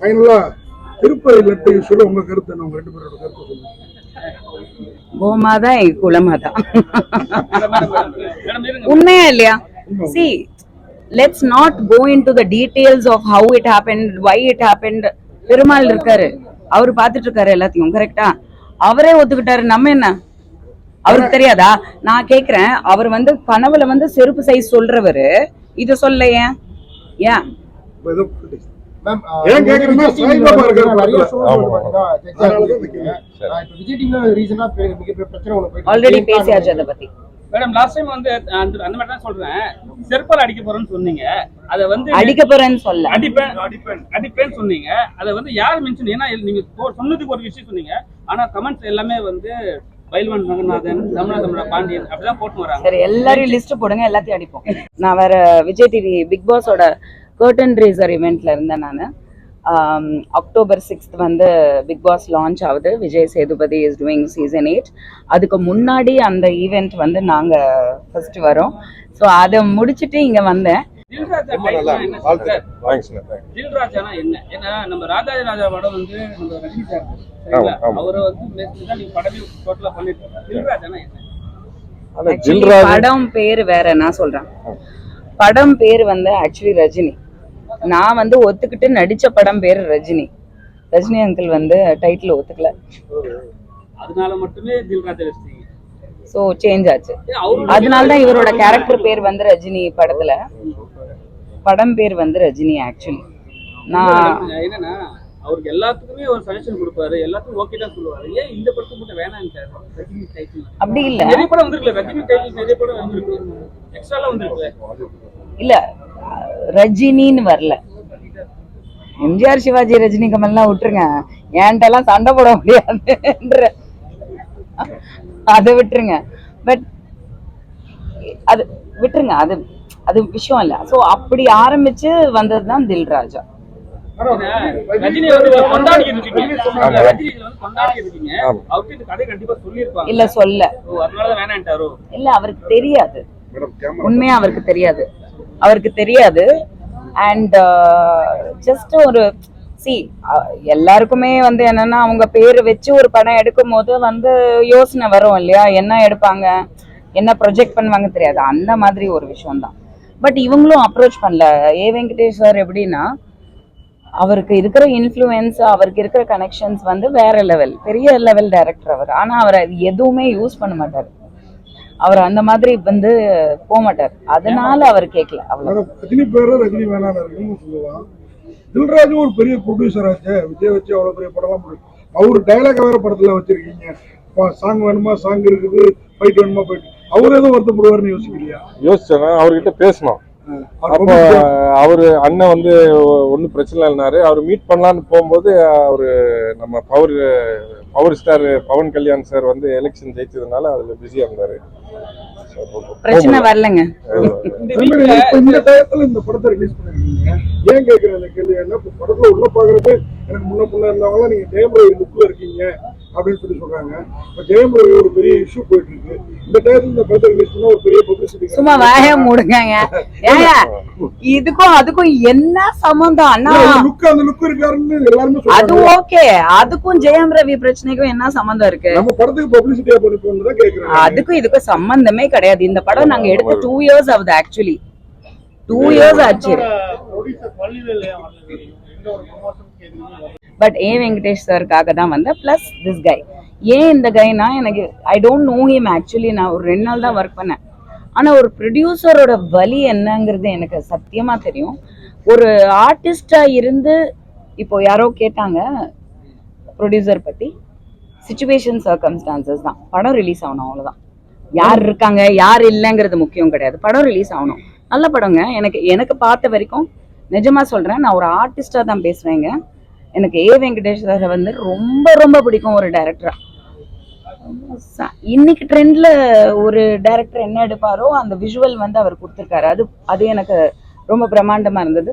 ஃபைனலா திருப்பதி லட்டு இஷ்யூல உங்க கருத்து உங்க ரெண்டு பேரோட கருத்து சொல்லுங்க. கோமாதா எங்க குலமாதா உண்மையா இல்லையா? See let's not go into the details of how it happen why it happen Perumal இருக்காரு. அவர் பார்த்துட்டு இருக்காரு எல்லாத்தையும் கரெக்டா அவரே ஒத்துக்கிட்டாரு. நம்ம என்ன? அவருக்கு தெரியாதா? நான் கேக்குறேன். அவர் வந்து கனவுல வந்து செருப்பு சைஸ் சொல்றவரு. இத சொல்ல ஏன்? ஏன்? ஏன் சாய்பாபா இருக்கிற ஆல்ரெடி இருக்கு. பேசியாச்சு அதை பத்தி. மேடம் லாஸ்ட் டைம் வந்து அந்த அந்த மாதிரி தான் சொல்றேன். செருப்பால் அடிக்க போறேன்னு சொன்னீங்க. அதை வந்து அடிக்க போறேன்னு சொல்ல அடிப்பேன் அடிப்பேன் அடிப்பேன்னு சொன்னீங்க. அதை வந்து யார் மென்ஷன் ஏன்னா நீங்க சொன்னதுக்கு ஒரு விஷயம் சொன்னீங்க. ஆனா கமெண்ட்ஸ் எல்லாமே வந்து பைல்வான் ரங்கநாதன் தமிழா தமிழா பாண்டியன் அப்படிதான் போட்டு வராங்க. சரி எல்லாரையும் லிஸ்ட் போடுங்க எல்லாத்தையும் அடிப்போம். நான் வேற விஜய் டிவி பிக் பாஸோட கர்டன் ரேசர் இவெண்ட்ல இருந்தேன் நான். அக்டோபர் சிக்ஸ்த் வந்து பிக் பாஸ் லான்ச் ஆகுது. Vijay Sethupathi is doing season eight அதுக்கு முன்னாடி அந்த ஈவெண்ட் வந்து நாங்கள் ஃபர்ஸ்ட் வரோம். ஸோ அதை முடிச்சுட்டு இங்கே வந்தேன். என்ன என்ன? படம் நீங்க என்ன? பேர் வேற நான் சொல்றேன். படம் பேர் வந்து ஆக்சுவலி ரஜினி. நான் வந்து ஒத்துக்கிட்டு நடிச்ச படம் பேர் ரஜினி. ரஜினி அங்கிள் வந்து டைட்டில் ஒத்துக்கல. அதனால மட்டுமே ஸோ சேஞ்ச் ஆச்சு. அதனால தான் இவரோட கேரக்டர் பேர் வந்து ரஜினி படத்துல. படம் பேர் வந்து ரஜினி ஆக்சுவலி நான் என்னன்னா அவருக்கு எல்லாத்துக்குமே ஒரு சஜஷன் கொடுப்பாரு. எல்லாத்துக்கும் ஓகே தான் சொல்லுவாரு. ஏன் இந்த படத்துக்கு மட்டும் டைட்டில் அப்படி இல்ல. நிறைய படம் வந்திருக்குல்ல ரஜினி டைட்டில் நிறைய படம் வந்திருக்கு. எக்ஸ்ட்ராலாம் வந்திருக்குல்ல. இல்ல ரஜினின்னு வரல. எம்ஜிஆர் சிவாஜி ரஜினி கமல்லாம் விட்டுருங்க. என்கிட்ட எல்லாம் சண்டை போட முடியாதுன்ற. அதை விட்டுருங்க. பட் அது விட்டுருங்க. அது அது விஷயம் இல்ல. சோ அப்படி ஆரம்பிச்சு வந்ததுதான் தில் ராஜா ஏன்னா, ரஜினி வந்து கொண்டாடிக்கிட்டு இருக்கீங்க. ரஜினி இதுல வந்து கொண்டாடிக்கிட்டு இருக்கீங்க. ஆமா. அவருக்கு இந்த கதை கண்டிப்பா சொல்லியிருப்பாங்க. இல்ல சொல்ல. இல்ல அவருக்கு தெரியாது. மேடம் கேமரா உண்மையா அவருக்கு தெரியாது. அவருக்கு தெரியாது. அண்ட் ஜஸ்ட் uh, ஒரு சி எல்லாருக்குமே வந்து என்னன்னா அவங்க பேர் வச்சு ஒரு படம் எடுக்கும் போது வந்து யோசனை வரும் இல்லையா? என்ன எடுப்பாங்க? என்ன ப்ரொஜெக்ட் பண்ணுவாங்க தெரியாது. அந்த மாதிரி ஒரு விஷயம் தான் பட் இவங்களும் அப்ரோச் பண்ணல. ஏ வெங்கடேஷ் சார் எப்படின்னா அவருக்கு இருக்கிற இன்ஃப்ளூயன்ஸ் அவருக்கு இருக்கிற கனெக்ஷன்ஸ் வந்து வேற லெவல் பெரிய லெவல் டைரக்டர் அவர். ஆனால் அவர் அது எதுவுமே யூஸ் பண்ண மாட்டார். அவர் அந்த மாதிரி வந்து போக மாட்டார். அதனால அவர் கேட்கல அவ்வளவு. ரஜினி பேரு ரஜினி வேணாம் இருக்குன்னு சொல்லலாம் தில்ராஜும் ஒரு பெரிய ப்ரொடியூசர் ஆச்சு. விஜய் வச்சு அவ்வளவு பெரிய படம்லாம் முடியும் அவர் டைலாக் வேற படத்துல வச்சிருக்கீங்க. சாங் வேணுமா? சாங் இருக்குது. ஃபைட் வேணுமா? ஃபைட் அவர் எதுவும் வருத்தப்படுவார்னு யோசிக்கலையா? யோசிச்சேன். அவர்கிட்ட பேசணும். அப்போ அவரு அண்ணன் வந்து ஒன்றும் பிரச்சனை இல்லைனாரு அவர் மீட் பண்ணலான்னு போகும்போது அவரு நம்ம power power star Pawan Kalyan sir வந்து எலெக்ஷன் ஜெயிச்சதுனால அதுல பிஸியா இருந்தாரு பிரச்சனை வரலங்க. இந்த டயத்துல இந்த படத்தை ரிலீஸ் பண்ணிருக்கீங்க. ஏன் கேக்குறேன் கேள்வி? என்ன இப்ப படத்துல உள்ள பாக்குறது எனக்கு முன்ன முன்ன இருந்தவங்க நீங்க ஜெயம் ரவி லுக்ல இருக்கீங்க அப்படின்னு சொல்லி சொல்றாங்க. இப்ப ஜெயம் ரவி ஒரு பெரிய இஷ்யூ போயிட்டு இருக்கு. இந்த டயத்துல இந்த படத்தை ரிலீஸ் பண்ணா ஒரு பெரிய பப்ளிசிட்டி சும்மா வாய மூடுங்க ஏங்க இதுக்கும் அதுக்கும் என்ன சம்பந்தம்? அண்ணா. லுக் அந்த லுக் இருக்காருன்னு எல்லாருமே அது ஓகே. அதுக்கும் ஜெயம் ரவி பிரச்சனைக்கும் என்ன சம்பந்தம் இருக்கு? நம்ம படத்துக்கு பப்ளிசிட்டியா பண்ணி போகணும் தான் கேக்குறேன் அதுக்கும் இதுக்கும் சம்பந்தமே கிடையாது. இந்த படம் நாங்க எடுத்து டூ இயர்ஸ் ஆகுது ஆக்சுவலி டூ இயர்ஸ் ஆச்சு. பட் ஏ வெங்கடேஷ் சாருக்காக தான் வந்தேன் ப்ளஸ் திஸ் கை ஏன் இந்த கைனா எனக்கு I don't know him actually நான் ஒரு ரெண்டு நாள் தான் ஒர்க் பண்ணேன். ஆனா ஒரு ப்ரொடியூசரோட வலி என்னங்கிறது எனக்கு சத்தியமா தெரியும். ஒரு ஆர்டிஸ்டா இருந்து இப்போ யாரோ கேட்டாங்க ப்ரொடியூசர் பத்தி சுச்சுவேஷன் சர்க்கம்ஸ்டான்சஸ் தான். படம் ரிலீஸ் ஆகணும் அவ்வளவுதான். யார் இருக்காங்க யார் இல்லைங்கிறது முக்கியம் கிடையாது. படம் ரிலீஸ் ஆகணும். நல்ல படங்க. எனக்கு எனக்கு பார்த்த வரைக்கும் நிஜமா சொல்றேன் நான் ஒரு ஆர்டிஸ்டா தான் பேசுவேங்க எனக்கு ஏ வெங்கடேஷ் வந்து ரொம்ப ரொம்ப பிடிக்கும் ஒரு டைரக்டரா இன்னைக்கு ட்ரெண்ட்ல ஒரு டைரக்டர் என்ன எடுப்பாரோ அந்த விஷுவல் வந்து அவர் கொடுத்துருக்காரு. அது அது எனக்கு ரொம்ப பிரம்மாண்டமா இருந்தது.